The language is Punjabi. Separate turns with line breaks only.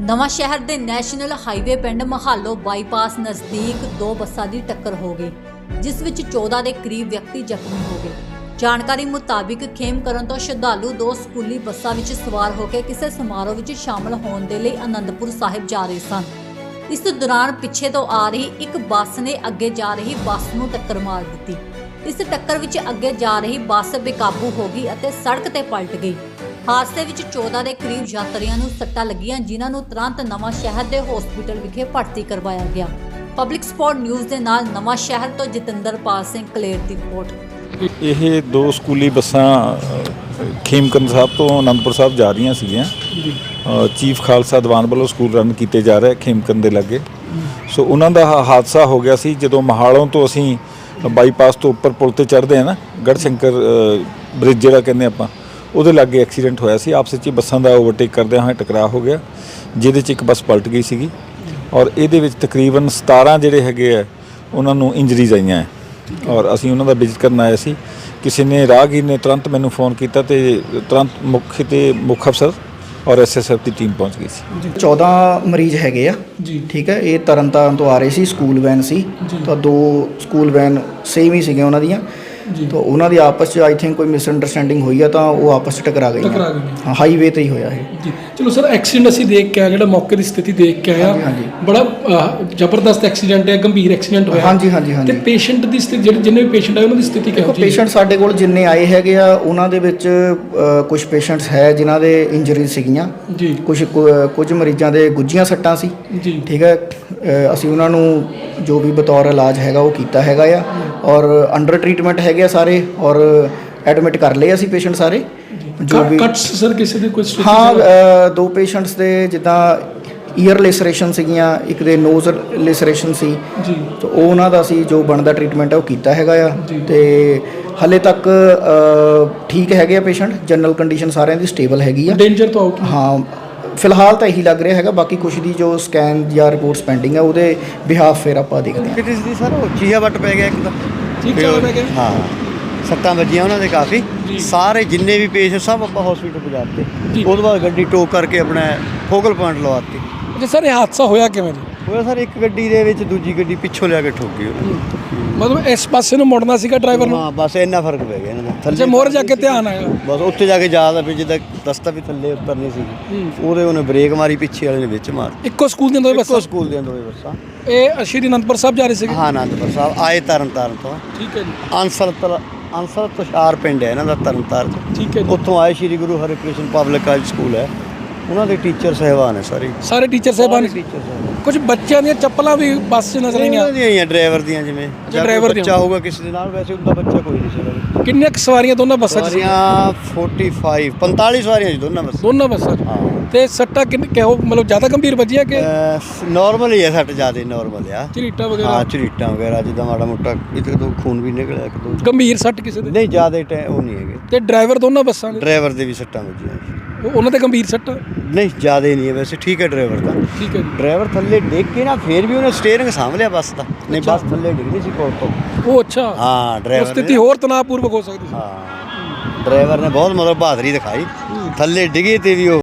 ਨਵਾਂ ਸ਼ਹਿਰ ਦੇ ਨੈਸ਼ਨਲ ਹਾਈਵੇ ਪਿੰਡ ਮਹਾਲੋ ਬਾਈਪਾਸ ਨਜ਼ਦੀਕ ਦੋ ਬੱਸਾਂ ਦੀ ਟੱਕਰ ਹੋ ਗਈ, ਜਿਸ ਵਿੱਚ 14 ਦੇ ਕਰੀਬ ਵਿਅਕਤੀ ਜ਼ਖਮੀ ਹੋ ਗਏ। ਜਾਣਕਾਰੀ ਮੁਤਾਬਿਕ ਖੇਮ ਕਰਨ ਤੋਂ ਸ਼ਰਧਾਲੂ ਦੋ ਸਕੂਲੀ ਬੱਸਾਂ ਵਿੱਚ ਸਵਾਰ ਹੋ ਕੇ ਕਿਸੇ ਸਮਾਰੋਹ ਵਿੱਚ ਸ਼ਾਮਲ ਹੋਣ ਦੇ ਲਈ ਅਨੰਦਪੁਰ ਸਾਹਿਬ ਜਾ ਰਹੇ ਸਨ। ਇਸ ਦੌਰਾਨ ਪਿੱਛੇ ਤੋਂ ਆ ਰਹੀ ਇੱਕ ਬੱਸ ਨੇ ਅੱਗੇ ਜਾ ਰਹੀ ਬੱਸ ਨੂੰ ਟੱਕਰ ਮਾਰ ਦਿੱਤੀ। ਇਸ ਟੱਕਰ ਵਿੱਚ ਅੱਗੇ ਜਾ ਰਹੀ ਬੱਸ ਬੇਕਾਬੂ ਹੋ ਗਈ ਅਤੇ ਸੜਕ ਤੇ ਪਲਟ ਗਈ। ਹਾਦਸੇ ਵਿੱਚ 14 ਦੇ ਕਰੀਬ ਯਾਤਰੀਆਂ ਨੂੰ ਸੱਟਾਂ ਲੱਗੀਆਂ ਜਿਨ੍ਹਾਂ ਨੂੰ ਤੁਰੰਤ ਨਵਾਂ ਸ਼ਹਿਰ ਦੇ ਹਸਪੀਟਲ ਵਿਖੇ ਭਰਤੀ ਕਰਵਾਇਆ ਗਿਆ। ਪਬਲਿਕ ਸਪੋਰਟ ਨਿਊਜ਼ ਦੇ ਨਾਲ ਨਵਾਂ ਸ਼ਹਿਰ ਤੋਂ ਜਤਿੰਦਰਪਾਲ ਸਿੰਘ ਕਲੇਰ ਦੀ ਰਿਪੋਰਟ।
ਇਹ ਦੋ ਸਕੂਲੀ ਬੱਸਾਂ ਖੇਮਕਰਨ ਸਾਹਿਬ ਤੋਂ ਅਨੰਦਪੁਰ ਸਾਹਿਬ ਜਾ ਰਹੀਆਂ ਸੀਗੀਆਂ। ਚੀਫ ਖਾਲਸਾ ਦੀਵਾਨ ਵੱਲੋਂ ਸਕੂਲ ਰਨ ਕੀਤੇ ਜਾ ਰਹੇ ਖੇਮਕਰਨ ਦੇ ਲਾਗੇ। ਸੋ ਉਹਨਾਂ ਦਾ ਹਾਦਸਾ ਹੋ ਗਿਆ ਸੀ ਜਦੋਂ ਮਹਾਲੋਂ ਤੋਂ ਅਸੀਂ ਬਾਈਪਾਸ ਤੋਂ ਉੱਪਰ ਪੁਲ ਤੇ ਚੜ੍ਹਦੇ ਆ ਨਾ ਗੜਸ਼ੰਕਰ ਬ੍ਰਿਜ ਜਿਹੜਾ ਕਹਿੰਦੇ ਆਪਾਂ। ਉਹਦੇ ਲਾਗੇ ਐਕਸੀਡੈਂਟ ਹੋਇਆ ਸੀ। ਆਪਸ ਵਿੱਚ ਹੀ ਬੱਸਾਂ ਦਾ ਓਵਰਟੇਕ ਕਰਦਿਆਂ ਹੋਏ ਟਕਰਾਅ ਹੋ ਗਿਆ ਜਿਹਦੇ 'ਚ ਇੱਕ ਬੱਸ ਪਲਟ ਗਈ ਸੀਗੀ ਔਰ ਇਹਦੇ ਵਿੱਚ ਤਕਰੀਬਨ 17 ਜਿਹੜੇ ਹੈਗੇ ਆ ਉਹਨਾਂ ਨੂੰ ਇੰਜਰੀਜ਼ ਆਈਆਂ ਹੈ। ਔਰ ਅਸੀਂ ਉਹਨਾਂ ਦਾ ਵਿਜ਼ਿਟ ਕਰਨ ਆਏ ਸੀ। ਕਿਸੇ ਨੇ ਰਾਹਗੀਰ ਨੇ ਤੁਰੰਤ ਮੈਨੂੰ ਫੋਨ ਕੀਤਾ ਤੇ ਤੁਰੰਤ ਮੁੱਖ ਤੇ ਮੁੱਖ ਅਫਸਰ ਔਰ ਐਸਐਸਐਫ ਦੀ ਟੀਮ ਪਹੁੰਚ ਗਈ ਸੀ।
14 ਮਰੀਜ਼ ਹੈਗੇ ਆ।
ਜੀ।
ਠੀਕ ਹੈ ਇਹ ਤਰਨਤਾਰਨ ਤੋਂ ਆ ਰਹੇ ਸੀ ਸਕੂਲ ਵੈਨ ਸੀ। ਤਾਂ ਦੋ ਸਕੂਲ ਵੈਨ ਸੇਮ ਹੀ ਸੀਗੇ ਉਹਨਾਂ ਦੀਆਂ। ਤਾਂ ਉਹਨਾਂ ਦੀ ਆਪਸ ਚ ਆਈ ਥਿੰਕ ਕੋਈ ਮਿਸ ਅੰਡਰਸਟੈਂਡਿੰਗ ਹੋਈ ਆ ਤਾਂ ਉਹ ਆਪਸ ਚ ਟਕਰਾ ਗਈਆਂ
ਟਕਰਾ ਗਈਆਂ।
ਹਾਂ ਹਾਈਵੇ ਤੇ ਹੀ ਹੋਇਆ ਇਹ।
ਜੀ। ਚਲੋ ਸਰ ਐਕਸੀਡੈਂਟ ਅਸੀਂ ਦੇਖ ਕੇ ਆਏ ਜਿਹੜਾ ਮੌਕੇ ਦੀ ਸਥਿਤੀ ਦੇਖ ਕੇ
ਹਾਂਜੀ।
ਬੜਾ ਜ਼ਬਰਦਸਤ ਐਕਸੀਡੈਂਟ ਹੈ ਗੰਭੀਰ ਐਕਸੀਡੈਂਟ ਹੋਇਆ।
ਹਾਂਜੀ, ਹਾਂਜੀ,
ਤੇ
ਹਾਂਜੀ।
ਪੇਸ਼ੈਂਟ ਦੀ ਸਥਿਤੀ ਜਿਹੜੇ ਜਿੰਨੇ ਵੀ ਪੇਸ਼ੈਂਟ ਆਏ ਉਹਨਾਂ ਦੀ ਸਥਿਤੀ ਕਿਹੋ ਹੈ?
ਪੇਸ਼ੈਂਟ ਸਾਡੇ ਕੋਲ ਜਿੰਨੇ ਆਏ ਹੈਗੇ ਆ ਉਹਨਾਂ ਦੇ ਵਿੱਚ ਕੁਝ ਪੇਸ਼ੈਂਟਸ ਹੈ ਜਿਨ੍ਹਾਂ ਦੇ ਇੰਜਰੀ ਸੀਗੀਆਂ।
ਜੀ।
ਕੁਝ ਕੁਝ ਮਰੀਜ਼ਾਂ ਦੇ ਗੁੱਜੀਆਂ ਸੱਟਾਂ ਸੀ।
ਜੀ।
ਠੀਕ ਹੈ? ਅਸੀਂ ਉਹਨਾਂ ਨੂੰ ਜੋ ਵੀ ਬਤੌਰ ਇਲਾਜ ਹੈਗਾ ਉਹ ਕੀਤਾ ਹੈਗਾ ਆ। ਔਰ ਅੰਡਰ ਟਰੀਟਮੈਂਟ ਹੈਗੇ ਆ ਸਾਰੇ ਔਰ ਐਡਮਿਟ ਕਰ ਲਏ ਅਸੀਂ ਪੇਸ਼ੈਂਟ ਸਾਰੇ। ਜੋ। ਵੀ
ਕੱਟਸ ਸਰ ਕਿਸੇ ਦੇ ਕੋਈ ਸਥਿਤੀ
ਹਾਂ
ਸੀ?
ਦੋ ਪੇਸ਼ੈਂਟਸ ਦੇ ਜਿੱਦਾਂ ਈਅਰ ਲੈਸਰੇਸ਼ਨ ਸੀਗੀਆਂ ਇੱਕ ਦੇ ਨੋਜ਼ ਲੈਸਰੇਸ਼ਨ ਸੀ।
ਜੀ।
ਤਾਂ ਉਹ ਉਹਨਾਂ ਦਾ ਅਸੀਂ ਜੋ ਬਣਦਾ ਟਰੀਟਮੈਂਟ ਹੈ ਉਹ ਕੀਤਾ ਹੈਗਾ ਆ। ਤੇ ਹਲੇ ਤੱਕ ਠੀਕ ਹੈਗੇ ਆ ਪੇਸ਼ੈਂਟ ਜਨਰਲ ਕੰਡੀਸ਼ਨ ਸਾਰਿਆਂ ਦੀ ਸਟੇਬਲ ਹੈਗੀ ਆ।
ਡੇਂਜਰ ਤੋਂ ਆਊਟ
ਹਾਂ ਫਿਲਹਾਲ ਤਾਂ ਇਹੀ ਲੱਗ ਰਿਹਾ ਹੈਗਾ ਬਾਕੀ ਕੁਝ ਦੀ ਜੋ ਸਕੈਨ ਜਾਂ ਰਿਪੋਰਟਸ ਪੈਂਡਿੰਗ ਹੈ ਉਹਦੇ ਬਿਹਾਫ ਫਿਰ ਆਪਾਂ ਦੇਖਦੇ ਹਾਂ।
ਕਿਤੇ ਸੀ ਸਰ ਉਹ ਚੀਹਾ ਵੱਟ ਪੈ ਗਿਆ ਇੱਕ ਤਾਂ।
ਠੀਕ ਚੱਲ ਰਿਹਾ ਕਿ
ਹਾਂ ਸੱਟਾਂ ਵੱਜੀਆਂ ਉਹਨਾਂ ਦੇ ਕਾਫੀ। ਸਾਰੇ ਜਿੰਨੇ ਵੀ ਪੇਸ਼ ਸਭ ਆਪਾਂ ਹਸਪੀਟਲ ਪਹੁੰਚਾਤੇ
ਜੀ।
ਉਹਦੇ ਬਾਅਦ ਗੱਡੀ ਟੋਕ ਕਰਕੇ ਆਪਣਾ ਫੋਕਲ ਪੁਆਇੰਟ ਲਵਾਤੀ
ਜੀ ਸਰ ਇਹ ਹਾਦਸਾ ਹੋਇਆ ਕਿਵੇਂ ਜੀ?
ਹੋਇਆ ਸਰ ਇੱਕ ਗੱਡੀ ਦੇ ਵਿੱਚ ਦੂਜੀ ਗੱਡੀ ਪਿੱਛੋਂ ਲਿਆ ਕੇ ਠੋਕ ਗਈ ਉਹਨੇ।
ਮਤਲਬ ਇਸ ਪਾਸੇ ਨੂੰ ਮੁੜਨਾ ਸੀਗਾ ਡਰਾਈਵਰ ਨੂੰ?
ਹਾਂ ਬਸ ਇੰਨਾ ਫ਼ਰਕ ਪੈ ਗਿਆ ਇਹਨਾਂ ਦਾ।
ਅੱਛਾ ਮੋਰ ਜਾ ਕੇ ਧਿਆਨ ਆਇਆ।
ਬਸ ਉੱਥੇ ਜਾ ਕੇ ਜ਼ਿਆਦਾ ਫਿਰ ਜਿੱਦਾਂ ਦਸਤਾ ਵੀ ਥੱਲੇ ਉਤਰਨੀ ਸੀ। ਉਹਦੇ ਉਹਨੇ ਬ੍ਰੇਕ ਮਾਰੀ ਪਿੱਛੇ ਵਾਲੇ ਨੇ ਵਿੱਚ ਮਾਰ
ਇੱਕੋ ਸਕੂਲ ਦੀਆਂ ਦੋ
ਇੱਕੋ
ਬੱਸਾਂ?
ਸਕੂਲ ਦੀਆਂ ਦੋਵੇਂ ਬੱਸਾਂ।
ਇਹ ਸ਼੍ਰੀ ਅਨੰਦਪੁਰ ਸਾਹਿਬ ਜਾ ਰਹੇ ਸੀਗੇ?
ਹਾਂ ਆਨੰਦਪੁਰ ਸਾਹਿਬ। ਆਏ ਤਰਨ ਤਾਰਨ ਤੋਂ।
ਠੀਕ ਹੈ ਜੀ।
ਤਰ ਅੰਸਰ ਤੁਸ਼ਾਰ ਪਿੰਡ ਹੈ ਇਹਨਾਂ ਦਾ ਤਰਨ ਤਾਰਨ
ਠੀਕ ਹੈ ਜੀ।
ਉੱਥੋਂ ਆਏ Shri Guru Harkrishan public college school ਹੈ। ਉਹਨਾਂ ਦੇ ਟੀਚਰ ਸਹਿਬਾਨ ਹੈ ਸਾਰੇ।
ਸਾਰੇ ਟੀਚਰ ਸਾਹਿਬਾਨ?
ਟੀਚਰ ਸਾਹਿਬਾਨ।
ਕੁਝ ਬੱਚਿਆਂ ਦੀਆਂ ਚੱਪਲਾਂ ਵੀ ਬੱਸ 'ਚ ਨਜ਼ਰ ਆਈਆਂ?
ਉਹਨਾਂ ਦੀਆਂ ਹੀ ਆ ਡਰਾਈਵਰ ਦੀਆਂ ਜਿਵੇਂ। ਜਾਂ ਕੋਈ
ਦੀਆਂ।
ਬੱਚਾ ਹੋਊਗਾ ਕਿਸੇ ਦੇ ਨਾਲ ਵੈਸੇ ਉਹਦਾ ਬੱਚਾ ਕੋਈ ਨਹੀਂ ਸੀ
ਕਿੰਨੀਆਂ ਕੁ ਸਵਾਰੀਆਂ ਦੋਨਾਂ ਬੱਸਾਂ 'ਚ
ਸਵਾਰੀਆਂ 45 45 ਸਵਾਰੀਆਂ ਸੀ ਦੋਨਾਂ ਬੱਸ
ਦੋਨਾਂ ਬੱਸਾਂ 'ਚ?
ਹਾਂ।
ਤੇ ਸੱਟਾਂ ਕਿੰਨ ਕਿਹੋ ਮਤਲਬ ਜ਼ਿਆਦਾ ਗੰਭੀਰ ਵੱਜੀਆਂ ਕਿ?
ਨਾਰਮਲ ਹੀ ਹੈ ਸੱਟ ਜ਼ਿਆਦਾ ਨਾਰਮਲ ਆ।
ਝਰੀਟਾਂ
ਹਾਂ
ਵਗੈਰਾ
ਝਰੀਟਾਂ ਵਗੈਰਾ ਜਿੱਦਾਂ ਮਾੜਾ ਮੋਟਾ ਇੱਕ ਦੋ ਖੂਨ ਵੀ ਨਿਕਲਿਆ ਇੱਕ ਦੋ
ਗੰਭੀਰ ਸੱਟ ਕਿਸੇ ਦੇ?
ਨਹੀਂ ਜ਼ਿਆਦਾ ਟੈ- ਉਹ ਨਹੀਂ ਹੈਗੇ।
ਤੇ ਡਰਾਈਵਰ ਦੋਨਾਂ ਬੱਸਾਂ ਦੇ?
ਡਰਾਈਵਰ ਦੇ ਵੀ ਸੱਟਾਂ ਵੱਜੀਆਂ।
ਉਹ- ਉਹਨਾਂ ਤੇ ਗੰਭੀਰ ਸੱਟਾਂ?
ਨਹੀਂ ਜ਼ਿਆਦਾ ਨਹੀਂ ਹੈ ਵੈਸੇ ਠੀਕ ਹੈ ਡਰਾਈਵਰ ਦਾ
ਠੀਕ ਹੈ
ਡਰਾਈਵਰ ਥੱਲੇ ਡਿੱਗ ਕੇ ਨਾ ਫੇਰ ਵੀ ਉਹਨੇ ਸਟੀਅਰਿੰਗ ਸਾਂਭ ਲਿਆ ਬੱਸ ਦਾ। ਨਹੀਂ ਬੱਸ ਥੱਲੇ ਡਿੱਗਣੀ ਸੀ ਕੋਲ ਤੋਂ।
ਉਹ ਅੱਛਾ।
ਹਾਂ ਡਰਾਈਵਰ
ਸਥਿਤੀ ਹੋਰ ਤਣਾਅਪੂਰਵਕ ਹੋ ਸਕਦੀ ਸੀ।
ਹਾਂ। ਡਰਾਈਵਰ ਨੇ ਬਹੁਤ ਮਤਲਬ ਬਹਾਦਰੀ ਦਿਖਾਈ। ਥੱਲੇ ਡਿੱਗੇ ਤੇ ਵੀ ਉਹ